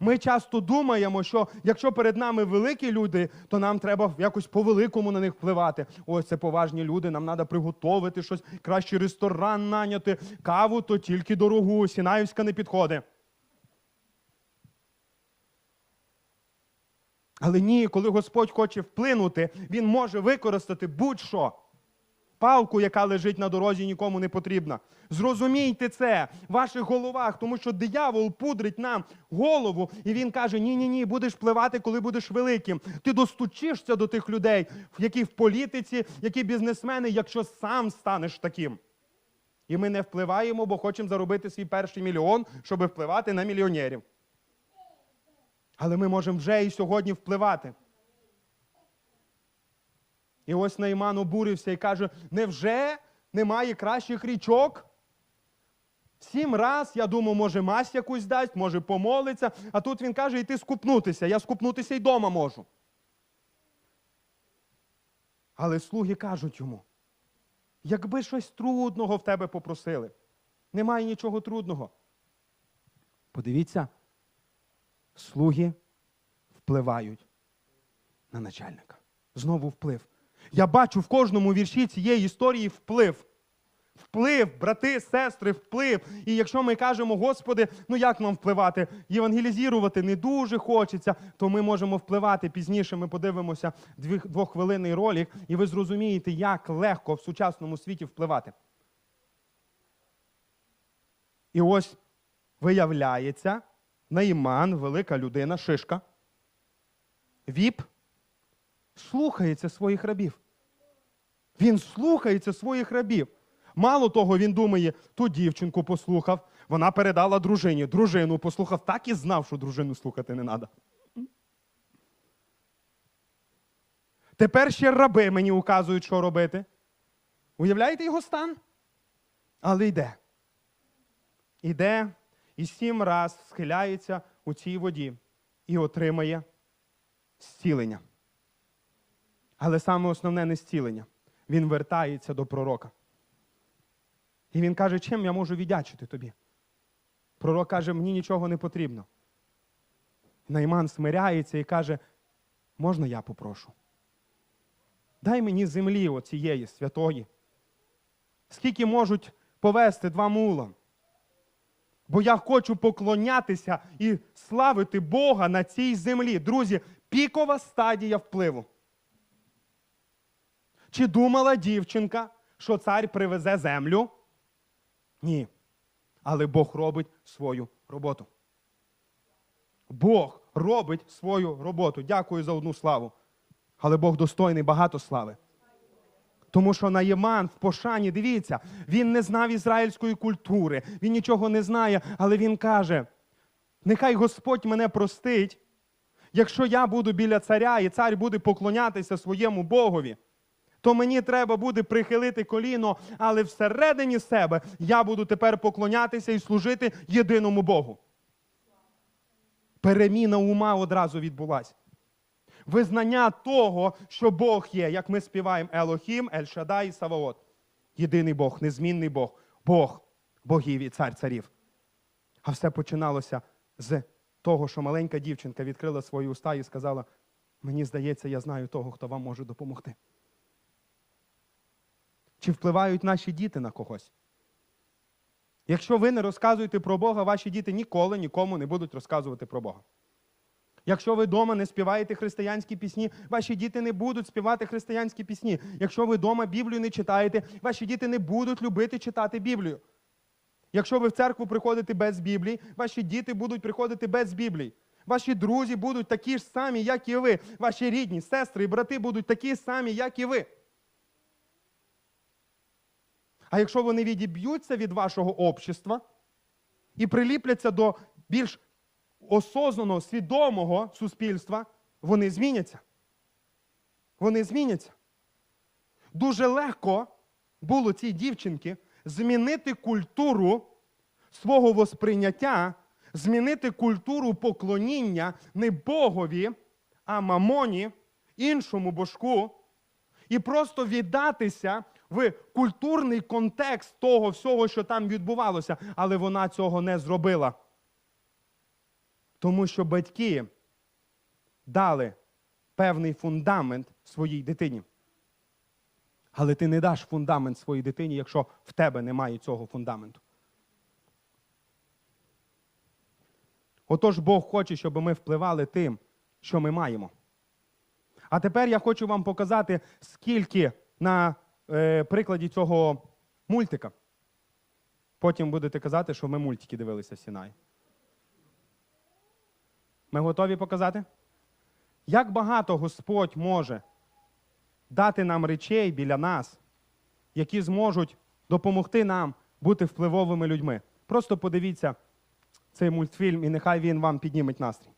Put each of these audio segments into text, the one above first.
Ми часто думаємо, що якщо перед нами великі люди, то нам треба якось по-великому на них впливати. Ось це поважні люди, нам треба приготувати щось, кращий ресторан наняти, каву, то тільки дорогу, Сінаївська не підходить. Але ні, коли Господь хоче вплинути, Він може використати будь-що. Палку, яка лежить на дорозі, нікому не потрібна. Зрозумійте це в ваших головах, тому що диявол пудрить нам голову, і він каже: Ні, ні, ні, будеш впливати, коли будеш великим. Ти достучишся до тих людей, які в політиці, які бізнесмени, якщо сам станеш таким. І ми не впливаємо, бо хочемо заробити свій перший мільйон, щоб впливати на мільйонерів. Але ми можемо вже і сьогодні впливати. І ось Найман обурився і каже: невже немає кращих річок? Сім раз, я думав, може, мазь якусь дасть, може помолиться. А тут він каже, йти скупнутися. Я скупнутися й дома можу. Але слуги кажуть йому: якби щось трудного в тебе попросили, немає нічого трудного. Подивіться, слуги впливають на начальника. Знову вплив. Я бачу в кожному вірші цієї історії вплив. Вплив, брати, сестри, вплив. І якщо ми кажемо, Господи, ну як нам впливати? Євангелізувати не дуже хочеться, то ми можемо впливати. Пізніше ми подивимося двохвилинний ролик, і ви зрозумієте, як легко в сучасному світі впливати. І ось виявляється, Наїман, велика людина, шишка, віп, слухається своїх рабів. Він слухається своїх рабів. Мало того, він думає, ту дівчинку послухав, вона передала дружині, дружину послухав, так і знав, що дружину слухати не треба. Тепер ще раби мені указують, що робити. Уявляєте його стан? Але йде. Іде і сім раз схиляється у цій воді і отримає зцілення. Але саме основне не зцілення. Він вертається до пророка. І він каже, чим я можу віддячити тобі? Пророк каже, мені нічого не потрібно. Найман смиряється і каже, можна я попрошу? Дай мені землі оцієї святої. Скільки можуть повести два мула? Бо я хочу поклонятися і славити Бога на цій землі. Друзі, пікова стадія впливу. Чи думала дівчинка, що цар привезе землю? Ні. Але Бог робить свою роботу. Бог робить свою роботу. Дякую за одну славу. Але Бог достойний багато слави. Тому що Наєман в Пошані, дивіться, він не знав ізраїльської культури, він нічого не знає, але він каже: нехай Господь мене простить, якщо я буду біля царя і цар буде поклонятися своєму Богові, то мені треба буде прихилити коліно, але всередині себе я буду тепер поклонятися і служити єдиному Богу. Переміна ума одразу відбулася. Визнання того, що Бог є, як ми співаємо Елохім, Ель-Шадай і Саваот. Єдиний Бог, незмінний Бог, Бог богів і цар царів. А все починалося з того, що маленька дівчинка відкрила свої уста і сказала: мені здається, я знаю того, хто вам може допомогти. Чи впливають наші діти на когось? Якщо ви не розказуєте про Бога, ваші діти ніколи нікому не будуть розказувати про Бога. Якщо ви вдома не співаєте християнські пісні, ваші діти не будуть співати християнські пісні. Якщо ви вдома Біблію не читаєте, ваші діти не будуть любити читати Біблію. Якщо ви в церкву приходите без Біблії, ваші діти будуть приходити без Біблії. Ваші друзі будуть такі ж самі, як і ви. Ваші рідні, сестри і брати будуть такі самі, як і ви. А якщо вони відіб'ються від вашого общества і приліпляться до більш осознаного, свідомого суспільства, вони зміняться. Вони зміняться. Дуже легко було цій дівчинці змінити культуру свого восприйняття, змінити культуру поклоніння не Богові, а мамоні, іншому божку, і просто віддатися в культурний контекст того всього, що там відбувалося, але вона цього не зробила. Тому що батьки дали певний фундамент своїй дитині. Але ти не даш фундамент своїй дитині, якщо в тебе немає цього фундаменту. Отож Бог хоче, щоб ми впливали тим, що ми маємо. А тепер я хочу вам показати, скільки на е, прикладі цього мультика. Потім будете казати, що ми мультики дивилися в Сінаї. Ми готові показати? Як багато Господь може дати нам речей біля нас, які зможуть допомогти нам бути впливовими людьми. Просто подивіться цей мультфільм, і нехай він вам підніметь настрій.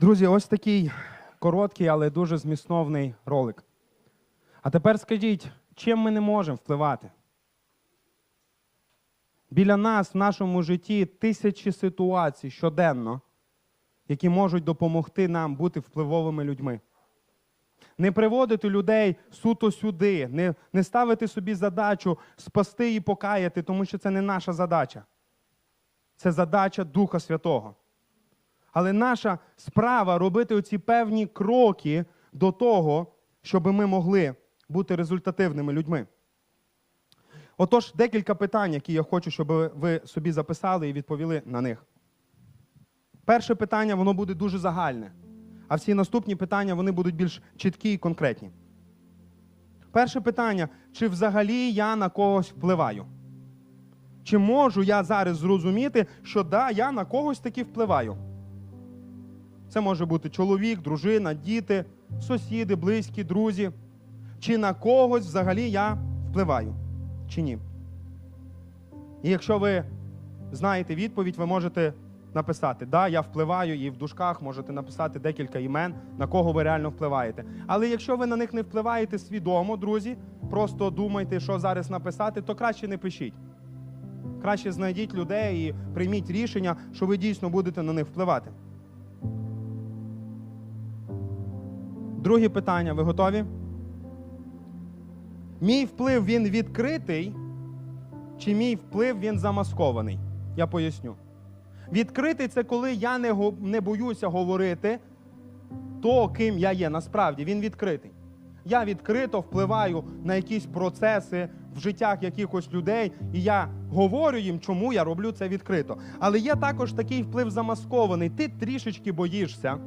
Друзі, ось такий короткий, але дуже змістовний ролик. А тепер скажіть, чим ми не можемо впливати? Біля нас в нашому житті тисячі ситуацій щоденно, які можуть допомогти нам бути впливовими людьми. Не приводити людей суто сюди, не, не ставити собі задачу спасти і покаяти, тому що це не наша задача. Це задача Духа Святого. Але наша справа робити оці певні кроки до того, щоб ми могли бути результативними людьми. Отож, декілька питань, які я хочу, щоб ви собі записали і відповіли на них. Перше питання, воно буде дуже загальне, а всі наступні питання вони будуть більш чіткі і конкретні. Перше питання: чи взагалі я на когось впливаю? Чи можу я зараз зрозуміти, що да, я на когось таки впливаю? Це може бути чоловік, дружина, діти, сусіди, близькі, друзі. Чи на когось взагалі я впливаю, чи ні? І якщо ви знаєте відповідь, ви можете написати Да, я впливаю, і в дужках можете написати декілька імен, на кого ви реально впливаєте. Але якщо ви на них не впливаєте свідомо, друзі, просто думайте, що зараз написати, то краще не пишіть. Краще знайдіть людей і прийміть рішення, що ви дійсно будете на них впливати. Друге питання, ви готові? Мій вплив він відкритий, чи мій вплив він замаскований? Я поясню. Відкритий це коли я не, не боюся говорити то, ким я є. Насправді він відкритий. Я відкрито впливаю на якісь процеси в життях якихось людей, і я говорю їм, чому я роблю це відкрито. Але є також такий вплив замаскований. Ти трішечки боїшся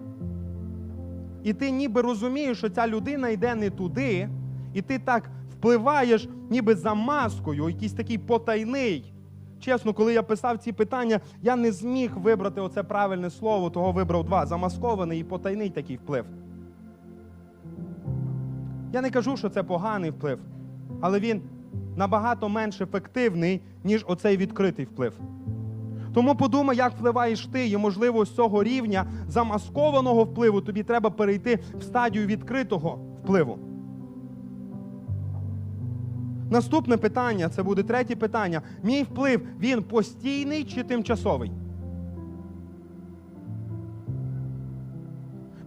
і ти ніби розумієш, що ця людина йде не туди, і ти так впливаєш, ніби за маскою, якийсь такий потайний. Чесно, коли я писав ці питання, я не зміг вибрати оце правильне слово, того вибрав два. Замаскований і потайний такий вплив. Я не кажу, що це поганий вплив, але він набагато менш ефективний, ніж оцей відкритий вплив. Тому подумай, як впливаєш ти, і, можливо, з цього рівня замаскованого впливу тобі треба перейти в стадію відкритого впливу. Наступне питання це буде третє питання. Мій вплив він постійний чи тимчасовий?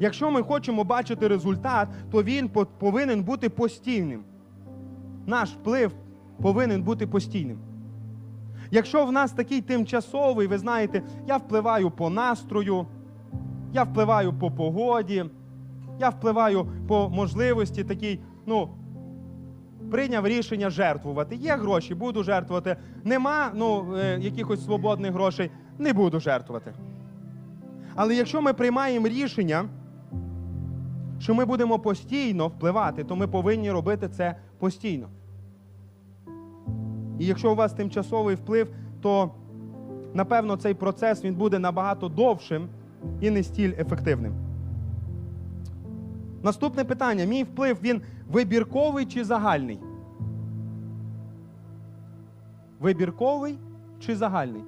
Якщо ми хочемо бачити результат, то він повинен бути постійним. Наш вплив повинен бути постійним. Якщо в нас такий тимчасовий, ви знаєте, я впливаю по настрою, я впливаю по погоді, я впливаю по можливості такій, ну, прийняв рішення жертвувати. Є гроші, буду жертвувати. Нема ну, е, якихось свободних грошей, не буду жертвувати. Але якщо ми приймаємо рішення, що ми будемо постійно впливати, то ми повинні робити це постійно. І якщо у вас тимчасовий вплив, то напевно цей процес він буде набагато довшим і не стіль ефективним. Наступне питання: мій вплив він вибірковий чи загальний? Вибірковий чи загальний?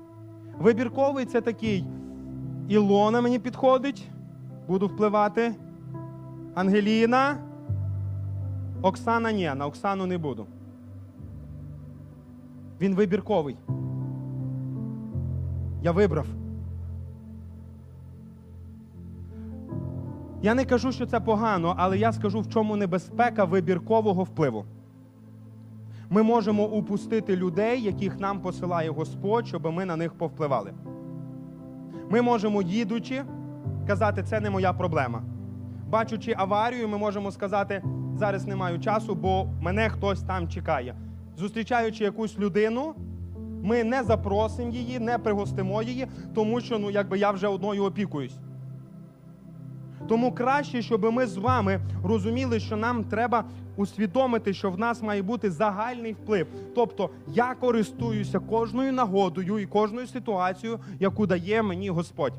Вибірковий це такий. Ілона мені підходить, буду впливати. Ангеліна. Оксана ні, на Оксану не буду. Він вибірковий. Я вибрав. Я не кажу, що це погано, але я скажу, в чому небезпека вибіркового впливу. Ми можемо упустити людей, яких нам посилає Господь, щоб ми на них повпливали. Ми можемо, їдучи, казати, це не моя проблема. Бачучи аварію, ми можемо сказати, зараз не маю часу, бо мене хтось там чекає. Зустрічаючи якусь людину, ми не запросимо її, не пригостимо її, тому що ну, якби я вже одною опікуюсь. Тому краще, щоб ми з вами розуміли, що нам треба усвідомити, що в нас має бути загальний вплив. Тобто я користуюся кожною нагодою і кожною ситуацією, яку дає мені Господь.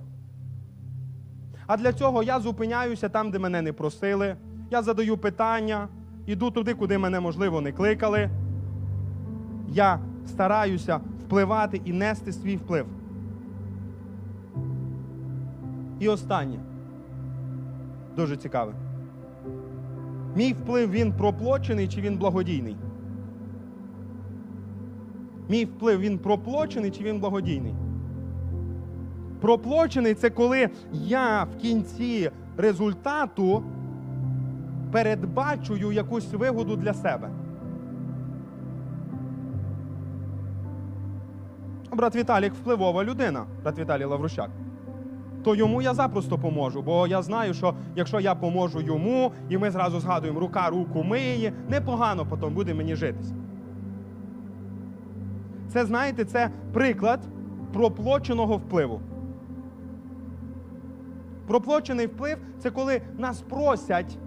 А для цього я зупиняюся там, де мене не просили. Я задаю питання, іду туди, куди мене, можливо, не кликали. Я стараюся впливати і нести свій вплив. І останнє. Дуже цікаве. Мій вплив він проплочений чи він благодійний? Мій вплив він проплочений чи він благодійний? Проплочений це коли я в кінці результату передбачую якусь вигоду для себе. Брат Віталік впливова людина, брат Віталій Лаврущак. То йому я запросто поможу, бо я знаю, що якщо я поможу йому, і ми зразу згадуємо, рука руку миє, непогано потім буде мені житись. Це, знаєте, це приклад проплоченого впливу. Проплочений вплив це коли нас просять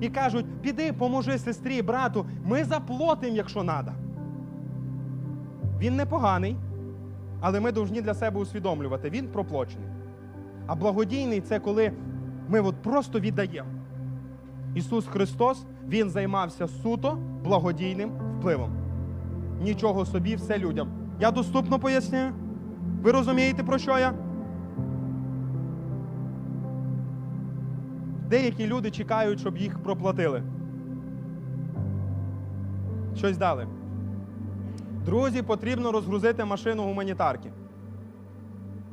і кажуть, піди, поможи сестрі, брату, ми заплатимо, якщо треба. Він непоганий, але ми повинні для себе усвідомлювати, він проплочений. А благодійний це коли ми от просто віддаємо. Ісус Христос Він займався суто благодійним впливом. Нічого собі, все людям. Я доступно пояснюю? Ви розумієте, про що я? Деякі люди чекають, щоб їх проплатили. Щось дали. Друзі, потрібно розгрузити машину гуманітарки.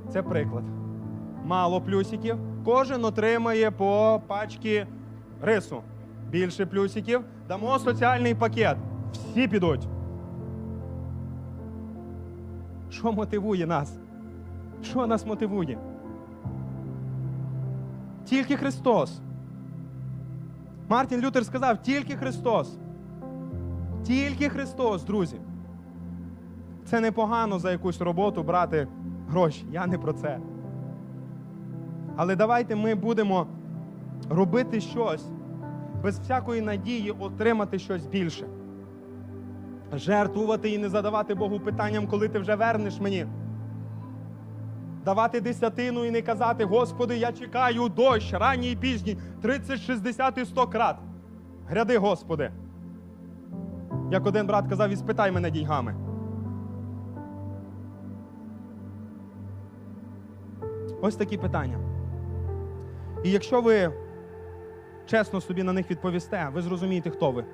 Це приклад. Мало плюсиків. Кожен отримає по пачці рису. Більше плюсиків. Дамо соціальний пакет. Всі підуть. Що мотивує нас? Що нас мотивує? Тільки Христос. Мартін Лютер сказав: тільки Христос. Тільки Христос, друзі. Це непогано за якусь роботу брати гроші. Я не про це. Але давайте ми будемо робити щось без всякої надії отримати щось більше. Жертвувати і не задавати Богу питанням, коли ти вже вернеш мені. Давати десятину і не казати, Господи, я чекаю дощ, ранній і пізній, 30, 60 і 100 крат. Гряди, Господи. Як один брат казав, і спитай мене дійгами. Ось такі питання. І якщо ви чесно собі на них відповісте, ви зрозумієте, хто ви.